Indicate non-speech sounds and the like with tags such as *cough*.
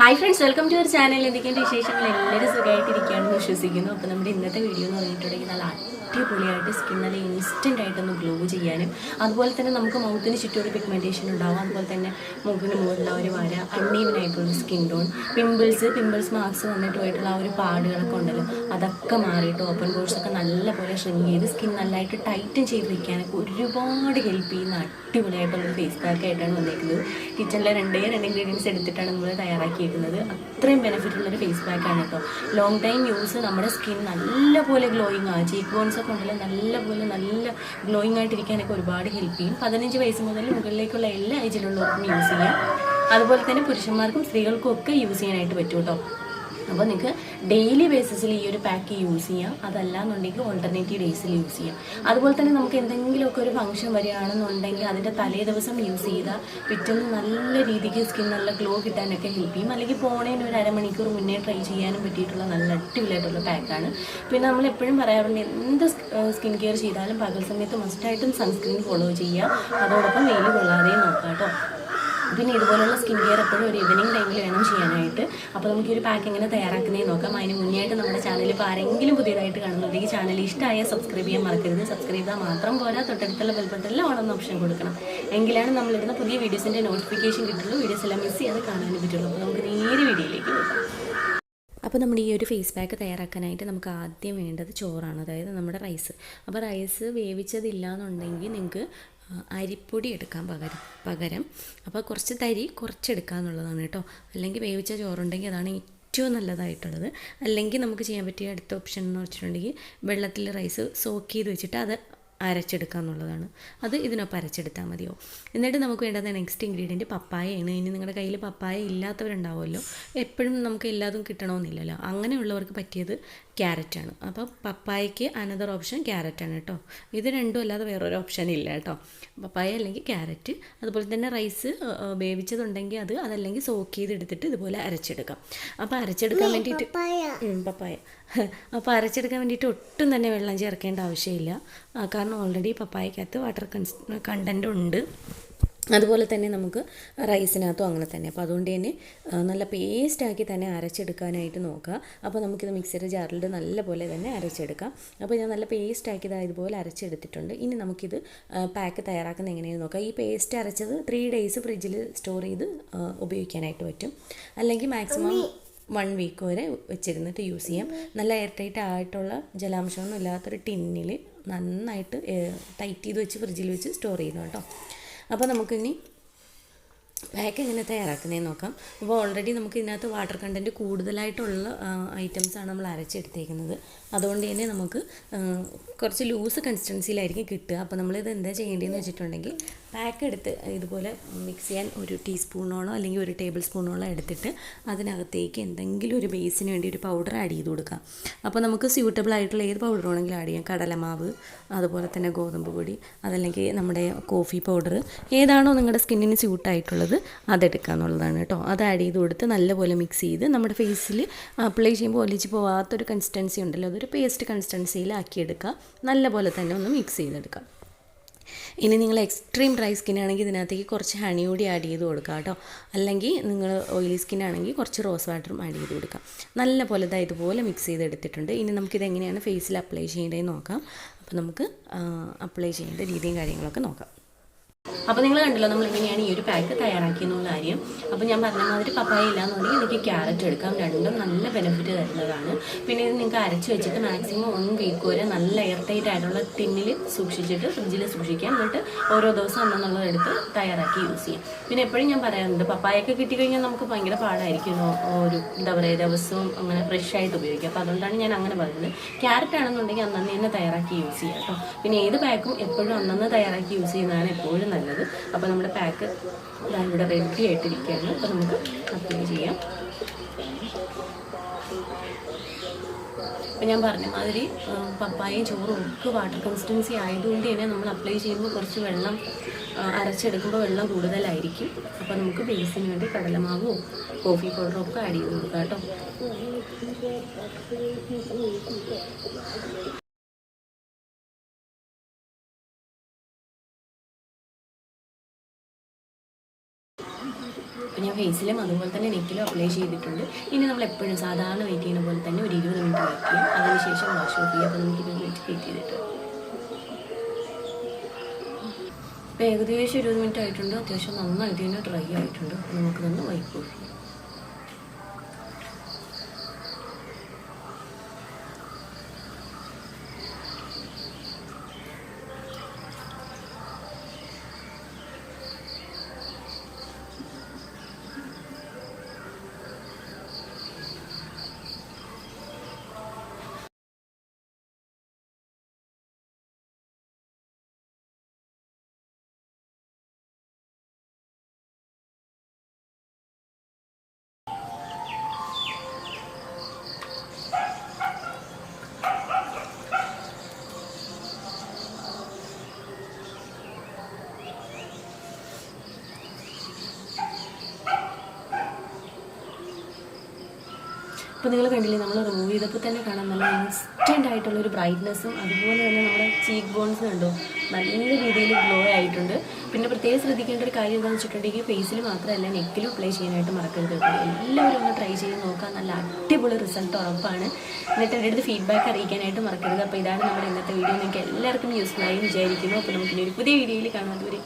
Hi friends welcome to our channel എന്തൊക്കെയാണ് വിശേഷങ്ങൾ? എല്ലാവരും സുഖമായിട്ടിരിക്കുകയാണെന്ന് വിശ്വസിക്കുന്നു. അപ്പോൾ നമ്മുടെ ഇന്നത്തെ വീഡിയോ എന്ന് പറഞ്ഞിട്ടുണ്ടെങ്കിൽ നല്ല അടിപൊളിയായിട്ട് സ്കിൻ നല്ല ഇൻസ്റ്റന്റ് ആയിട്ടൊന്ന് ഗ്ലോ ചെയ്യാനും അതുപോലെ തന്നെ നമുക്ക് മൗത്തിന് ചുറ്റും ഒരു പിഗ്മെന്റേഷൻ ഉണ്ടാവും. അതുപോലെ തന്നെ മുഖിന് മുകളിലുള്ള ഒരു വര അണ്ണീവനായിട്ടുള്ള skin tone pimples pimples marks വന്നിട്ട് പോയിട്ടുള്ള ആ ഒരു പാടുകളൊക്കെ ഉണ്ടല്ലോ അതൊക്കെ മാറിയിട്ട് ഓപ്പൺ പോർട്സ് ഒക്കെ നല്ലപോലെ ഷ്രിങ്ക് ചെയ്ത് സ്കിൻ നല്ലതായിട്ട് ടൈറ്റൻ ചെയ്ത് വയ്ക്കാനൊക്കെ ഒരുപാട് ഹെൽപ്പ് ചെയ്യുന്ന അടിപൊളിയായിട്ടുള്ള ഫേസ് പാക്ക് ആയിട്ടാണ് വന്നിരിക്കുന്നത്. കിച്ചണിലെ രണ്ടേ രണ്ട് ഇൻഗ്രീഡിയൻസ് എടുത്തിട്ടാണ് നമ്മൾ തയ്യാറാക്കിയിരിക്കുന്നത് അത്രയും ബെനിഫിറ്റ് ഉള്ളൊരു ഫേസ് പാക്ക് ആണ് കേട്ടോ. ലോങ് ടൈം യൂസ് നമ്മുടെ സ്കിൻ നല്ലപോലെ ഗ്ലോയിങ് ആണ് ചീക്ക് ബോൺസ് ഒക്കെ ഉണ്ടല്ലോ നല്ലപോലെ നല്ല ഗ്ലോയിങ് ആയിട്ടിരിക്കാനൊക്കെ ഒരുപാട് ഹെൽപ്പ് ചെയ്യും. പതിനഞ്ച് വയസ്സ് മുതൽ മുകളിലേക്കുള്ള എല്ലാ ഏജിലുള്ളവർക്കും യൂസ് ചെയ്യാം. അതുപോലെ തന്നെ പുരുഷന്മാർക്കും സ്ത്രീകൾക്കും ഒക്കെ യൂസ് ചെയ്യാനായിട്ട് പറ്റും കേട്ടോ. അപ്പോൾ നിങ്ങൾക്ക് ഡെയിലി ബേസിസിൽ ഈ ഒരു പാക്ക് യൂസ് ചെയ്യാം. അതല്ല എന്നുണ്ടെങ്കിൽ ഓൾട്ടർനേറ്റീവ് ഡേയ്സിൽ യൂസ് ചെയ്യാം. അതുപോലെ തന്നെ നമുക്ക് എന്തെങ്കിലുമൊക്കെ ഒരു ഫംഗ്ഷൻ വരികയാണെന്നുണ്ടെങ്കിൽ അതിന്റെ തലേ ദിവസം യൂസ് ചെയ്താൽ പിറ്റേന്ന് നല്ല രീതിക്ക് സ്കിൻ നല്ല ഗ്ലോ കിട്ടാനൊക്കെ ഹെൽപ്പ് ചെയ്യും. അല്ലെങ്കിൽ പോണേന് ഒരു അരമണിക്കൂർ മുന്നേ ട്രൈ ചെയ്യാനും പറ്റിയിട്ടുള്ള നല്ല അടിപൊളിയായിട്ടുള്ള പാക്കാണ് പിന്നെ നമ്മൾ എപ്പോഴും പറയാറുണ്ട് എന്ത് സ്കിൻ കെയർ ചെയ്താലും പകൽ സമയത്ത് മസ്റ്റായിട്ടും സൺസ്ക്രീൻ ഫോളോ ചെയ്യുക. അതോടൊപ്പം വെയിൽ കൊള്ളാതെയും നോക്കാം കേട്ടോ. പിന്നെ ഇതുപോലുള്ള സ്കിൻ കെയർ എപ്പോഴും ഒരു ഈവനിങ് ടൈമിൽ വേണം ചെയ്യാനായിട്ട്. അപ്പോൾ നമുക്ക് ഒരു പാക്ക് എങ്ങനെ തയ്യാറാക്കുന്നതെന്ന് നോക്കാം. അതിന് മുന്നേ ആയിട്ട് നമ്മുടെ ചാനൽ ഇപ്പോൾ ആരെങ്കിലും പുതിയതായിട്ട് കാണുന്നുണ്ടെങ്കിൽ ചാനൽ ഇഷ്ടമായ സബ്സ്ക്രൈബ് ചെയ്യാൻ മറക്കരുത്. സബ്സ്ക്രൈബ് ചെയ്താൽ മാത്രം പോരാ. തൊട്ടടുത്തുള്ള ബെൽബട്ടനിൽ ഓണമെന്ന ഓപ്ഷൻ കൊടുക്കണം. എങ്കിലാണ് നമ്മളിടുന്ന പുതിയ വീഡിയോസിന്റെ നോട്ടിഫിക്കേഷൻ കിട്ടുള്ളൂ. വീഡിയോസ് എല്ലാം മിസ് ചെയ്യാതെ കാണാനും പറ്റുള്ളൂ. അപ്പോൾ നമുക്ക് നേരെ വീഡിയോയിലേക്ക് പോകാം. അപ്പോൾ നമ്മുടെ ഈ ഒരു ഫേസ് പാക്ക് തയ്യാറാക്കാനായിട്ട് നമുക്ക് ആദ്യം വേണ്ടത് ചോറാണ് അതായത് നമ്മുടെ റൈസ് അപ്പോൾ റൈസ് വേവിച്ചതില്ല എന്നുണ്ടെങ്കിൽ നിങ്ങൾക്ക് അരിപ്പൊടി എടുക്കാൻ പകരം പകരം. അപ്പോൾ കുറച്ച് തരി കുറച്ചെടുക്കുക എന്നുള്ളതാണ് കേട്ടോ. അല്ലെങ്കിൽ വേവിച്ച ചോറുണ്ടെങ്കിൽ അതാണ് ഏറ്റവും നല്ലതായിട്ടുള്ളത്. അല്ലെങ്കിൽ നമുക്ക് ചെയ്യാൻ പറ്റിയ അടുത്ത ഓപ്ഷൻ എന്ന് വെച്ചിട്ടുണ്ടെങ്കിൽ വെള്ളത്തിൽ റൈസ് സോക്ക് ചെയ്ത് വെച്ചിട്ട് അത് അരച്ചെടുക്കുക എന്നുള്ളതാണ്. അത് ഇതിനൊപ്പം അരച്ചെടുത്താൽ മതിയോ? എന്നിട്ട് നമുക്ക് വേണ്ടത് നെക്സ്റ്റ് ഇൻഗ്രീഡിയന്റ് പപ്പായയാണ്. ഇനി നിങ്ങളുടെ കയ്യിൽ പപ്പായ ഇല്ലാത്തവരുണ്ടാവുമല്ലോ. എപ്പോഴും നമുക്ക് എല്ലാതും കിട്ടണമെന്നില്ലല്ലോ. അങ്ങനെയുള്ളവർക്ക് പറ്റിയത് ക്യാരറ്റാണ് അപ്പോൾ പപ്പായയ്ക്ക് അനദർ ഓപ്ഷൻ ക്യാരറ്റാണ് കേട്ടോ. ഇത് രണ്ടും അല്ലാതെ വേറൊരു ഓപ്ഷൻ ഇല്ല കേട്ടോ. പപ്പായ അല്ലെങ്കിൽ ക്യാരറ്റ് അതുപോലെ തന്നെ റൈസ് വേവിച്ചതുണ്ടെങ്കിൽ അത് അതല്ലെങ്കിൽ സോക്ക് ചെയ്തെടുത്തിട്ട് ഇതുപോലെ അരച്ചെടുക്കാം. അപ്പോൾ അരച്ചെടുക്കാൻ വേണ്ടിയിട്ട് പപ്പായ. *laughs* അപ്പോൾ അരച്ചെടുക്കാൻ വേണ്ടിയിട്ട് ഒട്ടും തന്നെ വെള്ളം ചേർക്കേണ്ട ആവശ്യമില്ല. കാരണം ഓൾറെഡി പപ്പായക്കകത്ത് വാട്ടർ കൺസ് കണ്ടന്റ് ഉണ്ട്. അതുപോലെ തന്നെ നമുക്ക് റൈസിനകത്തും അങ്ങനെ തന്നെ. അപ്പോൾ അതുകൊണ്ട് തന്നെ നല്ല പേസ്റ്റാക്കി തന്നെ അരച്ചെടുക്കാനായിട്ട് നോക്കുക. അപ്പോൾ നമുക്കിത് മിക്സിയുടെ ജാറിൽ നല്ലപോലെ തന്നെ അരച്ചെടുക്കാം. അപ്പോൾ ഞാൻ നല്ല പേസ്റ്റാക്കി ഇതാ ഇതുപോലെ അരച്ചെടുത്തിട്ടുണ്ട്. ഇനി നമുക്കിത് പാക്ക് തയ്യാറാക്കുന്ന എങ്ങനെയാണ് നോക്കാം. ഈ പേസ്റ്റ് അരച്ചത് ത്രീ ഡേയ്സ് ഫ്രിഡ്ജിൽ സ്റ്റോർ ചെയ്ത് ഉപയോഗിക്കാനായിട്ട് പറ്റും. അല്ലെങ്കിൽ മാക്സിമം വൺ വീക്ക് വരെ വെച്ചിരുന്നിട്ട് യൂസ് ചെയ്യാം. നല്ല എയർ ടൈറ്റ് ആയിട്ടുള്ള ജലാംശമൊന്നും ഇല്ലാത്തൊരു ടിന്നിൽ നന്നായിട്ട് ടൈറ്റ് ചെയ്ത് വെച്ച് ഫ്രിഡ്ജിൽ വെച്ച് സ്റ്റോർ ചെയ്യണം കേട്ടോ. അപ്പോൾ നമുക്കിനി പാക്ക് എങ്ങനെ തയ്യാറാക്കുന്നതെന്ന് നോക്കാം. അപ്പോൾ ഓൾറെഡി നമുക്ക് ഇതിനകത്ത് വാട്ടർ കണ്ടന്റ് കൂടുതലായിട്ടുള്ള ഐറ്റംസാണ് നമ്മൾ അരച്ചെടുത്തേക്കുന്നത്. അതുകൊണ്ട് തന്നെ നമുക്ക് കുറച്ച് ലൂസ് കൺസിസ്റ്റൻസിയിലായിരിക്കും കിട്ടുക. അപ്പോൾ നമ്മളിത് എന്താ ചെയ്യേണ്ടതെന്ന് വെച്ചിട്ടുണ്ടെങ്കിൽ പാക്ക് എടുത്ത് ഇതുപോലെ മിക്സ് ചെയ്യാൻ ഒരു ടീസ്പൂണോളോ അല്ലെങ്കിൽ ഒരു ടേബിൾ സ്പൂണോളോ എടുത്തിട്ട് അതിനകത്തേക്ക് എന്തെങ്കിലും ഒരു ബേസിന് വേണ്ടി ഒരു പൗഡർ ആഡ് ചെയ്ത് കൊടുക്കാം അപ്പോൾ നമുക്ക് സ്യൂട്ടബിൾ ആയിട്ടുള്ള ഏത് പൗഡർ വേണമെങ്കിലും ആഡ് ചെയ്യാം. കടലമാവ് അതുപോലെ തന്നെ ഗോതമ്പ് പൊടി അതല്ലെങ്കിൽ നമ്മുടെ കോഫി പൗഡർ ഏതാണോ നിങ്ങളുടെ സ്കിന്നിന് സ്യൂട്ടായിട്ടുള്ളത് അതെടുക്കുക എന്നുള്ളതാണ് കേട്ടോ. അത് ആഡ് ചെയ്ത് കൊടുത്ത് നല്ലപോലെ മിക്സ് ചെയ്ത് നമ്മുടെ ഫേസിൽ അപ്ലൈ ചെയ്യുമ്പോൾ ഒലിച്ച് പോവാത്തൊരു കൺസിസ്റ്റൻസി ഉണ്ടല്ലോ. അതൊരു പേസ്റ്റ് കൺസിസ്റ്റൻസിയിലാക്കിയെടുക്കുക നല്ലപോലെ തന്നെ ഒന്ന് മിക്സ് ചെയ്തെടുക്കാം ഇനി നിങ്ങൾ എക്സ്ട്രീം ഡ്രൈ സ്കിൻ ആണെങ്കിൽ ഇതിനകത്തേക്ക് കുറച്ച് ഹണി കൂടി ആഡ് ചെയ്ത് കൊടുക്കുക കേട്ടോ. അല്ലെങ്കിൽ നിങ്ങൾ ഓയിലി സ്കിൻ ആണെങ്കിൽ കുറച്ച് റോസ് വാട്ടറും ആഡ് ചെയ്ത് കൊടുക്കാം നല്ല പോലെ ഇതാ ഇതുപോലെ മിക്സ് ചെയ്തെടുത്തിട്ടുണ്ട്. ഇനി നമുക്കിത് എങ്ങനെയാണ് ഫേസിൽ അപ്ലൈ ചെയ്യേണ്ടതെന്ന് നോക്കാം. അപ്പോൾ നമുക്ക് അപ്ലൈ ചെയ്യേണ്ട രീതിയും കാര്യങ്ങളൊക്കെ നോക്കാം. അപ്പോൾ നിങ്ങൾ കണ്ടല്ലോ നമ്മൾ എങ്ങനെയാണ് ഈ ഒരു പാക്ക് തയ്യാറാക്കിയെന്നുള്ള കാര്യം. അപ്പോൾ ഞാൻ പറഞ്ഞ മാതിരി പപ്പായ ഇല്ലാന്നുണ്ടെങ്കിൽ എനിക്ക് ക്യാരറ്റ് എടുക്കാം. രണ്ടും നല്ല ബെനിഫിറ്റ് തരുന്നതാണ്. പിന്നെ ഇത് നിങ്ങൾക്ക് അരച്ച് വെച്ചിട്ട് മാക്സിമം വൺ വീക്ക് വരെ നല്ല എയർ ടൈറ്റ് ആയിട്ടുള്ള ടിന്നിൽ സൂക്ഷിച്ചിട്ട് ഫ്രിഡ്ജിൽ സൂക്ഷിക്കാം. എന്നിട്ട് ഓരോ ദിവസം അന്നെന്നുള്ളത് എടുത്ത് തയ്യാറാക്കി യൂസ് ചെയ്യാം. പിന്നെ എപ്പോഴും ഞാൻ പറയാറുണ്ട് പപ്പായൊക്കെ കിട്ടിക്കഴിഞ്ഞാൽ നമുക്ക് ഭയങ്കര പാടായിരിക്കും. ഒരു എന്താ പറയുക ദിവസവും അങ്ങനെ ഫ്രഷ് ആയിട്ട് ഉപയോഗിക്കാം. അപ്പോൾ അതുകൊണ്ടാണ് ഞാൻ അങ്ങനെ പറയുന്നത്. ക്യാരറ്റ് ആണെന്നുണ്ടെങ്കിൽ അന്നന്ന് തന്നെ തയ്യാറാക്കി യൂസ് ചെയ്യാം കേട്ടോ. പിന്നെ ഏത് പാക്കും എപ്പോഴും അന്നന്ന് തയ്യാറാക്കി യൂസ് ചെയ്യുന്നതാണ് എപ്പോഴും നല്ലത്. അപ്പോൾ നമ്മുടെ പാക്ക് ഇവിടെ റെഡി ആയിട്ടിരിക്കുകയാണ്. അപ്പോൾ നമുക്ക് അപ്ലൈ ചെയ്യാം. അപ്പം ഞാൻ പറഞ്ഞ മാതിരി പപ്പായയും ചോറും ഒക്കെ വാട്ടർ കൺസിസ്റ്റൻസി ആയതുകൊണ്ട് തന്നെ നമ്മൾ അപ്ലൈ ചെയ്യുമ്പോൾ കുറച്ച് വെള്ളം അരച്ചെടുക്കുമ്പോൾ വെള്ളം കൂടുതലായിരിക്കും. അപ്പോൾ നമുക്ക് ബേസിന് വേണ്ടി കടലമാവോ കോഫി പൗഡറോ ഒക്കെ ആഡ് ചെയ്ത് കൊടുക്കാം കേട്ടോ. അപ്പം ഞാൻ ഫേസിലും അതുപോലെ തന്നെ നെക്കിലും അപ്ലൈ ചെയ്തിട്ടുണ്ട്. ഇനി നമ്മൾ എപ്പോഴും സാധാരണ വെയിറ്റ് ചെയ്യുന്ന പോലെ തന്നെ ഒരു ഇരുപത് മിനിറ്റ് വെയിറ്റ് ചെയ്യും. അതിനുശേഷം വാഷ് ഓഫ് ചെയ്യുക അപ്പോൾ നമുക്ക് ഇരുപത് മിനിറ്റ് വെയിറ്റ് ചെയ്തിട്ട്. ഇപ്പോൾ ഏകദേശം ഇരുപത് മിനിറ്റ് ആയിട്ടുണ്ട്? അത്യാവശ്യം നന്നായിട്ട് തന്നെ ഡ്രൈ ആയിട്ടുണ്ട്. നമുക്ക് നമുക്കിതൊന്ന് വൈപ്പ് ഓഫ് ഇപ്പോൾ നിങ്ങൾ കണ്ടില്ലേ നമ്മൾ റിമൂവ് ചെയ്തപ്പോൾ തന്നെ കാണാൻ നല്ല ഇൻസ്റ്റന്റ് ആയിട്ടുള്ള ഒരു ബ്രൈറ്റ്നസ്സും അതുപോലെ തന്നെ നമ്മുടെ ചീക്ക് ബോൺസ് കണ്ടോ നല്ല രീതിയിൽ ഗ്ലോ ആയിട്ടുണ്ട്. പിന്നെ പ്രത്യേകം ശ്രദ്ധിക്കേണ്ട ഒരു കാര്യം എന്താണെന്ന് വെച്ചിട്ടുണ്ടെങ്കിൽ ഫേസിൽ മാത്രമല്ല നെക്കിലും അപ്ലൈ ചെയ്യാനായിട്ട് മറക്കരുത് എല്ലാവരും ഒന്ന് ട്രൈ ചെയ്ത് നോക്കാൻ നല്ല അടിപൊളി റിസൾട്ട് ഉറപ്പാണ്. എന്നിട്ട് എന്റെ അടുത്ത് ഫീഡ്ബാക്ക് അറിയിക്കാനായിട്ട് മറക്കരുത്. അപ്പോൾ ഇതാണ് നമ്മുടെ ഇന്നത്തെ വീഡിയോ നിങ്ങൾക്ക് എല്ലാവർക്കും യൂസ്ഫുൾ ആയി വിചാരിക്കുന്നു. അപ്പോൾ നമുക്കിനി ഒരു പുതിയ വീഡിയോയിൽ കാണാൻ അതുവരെ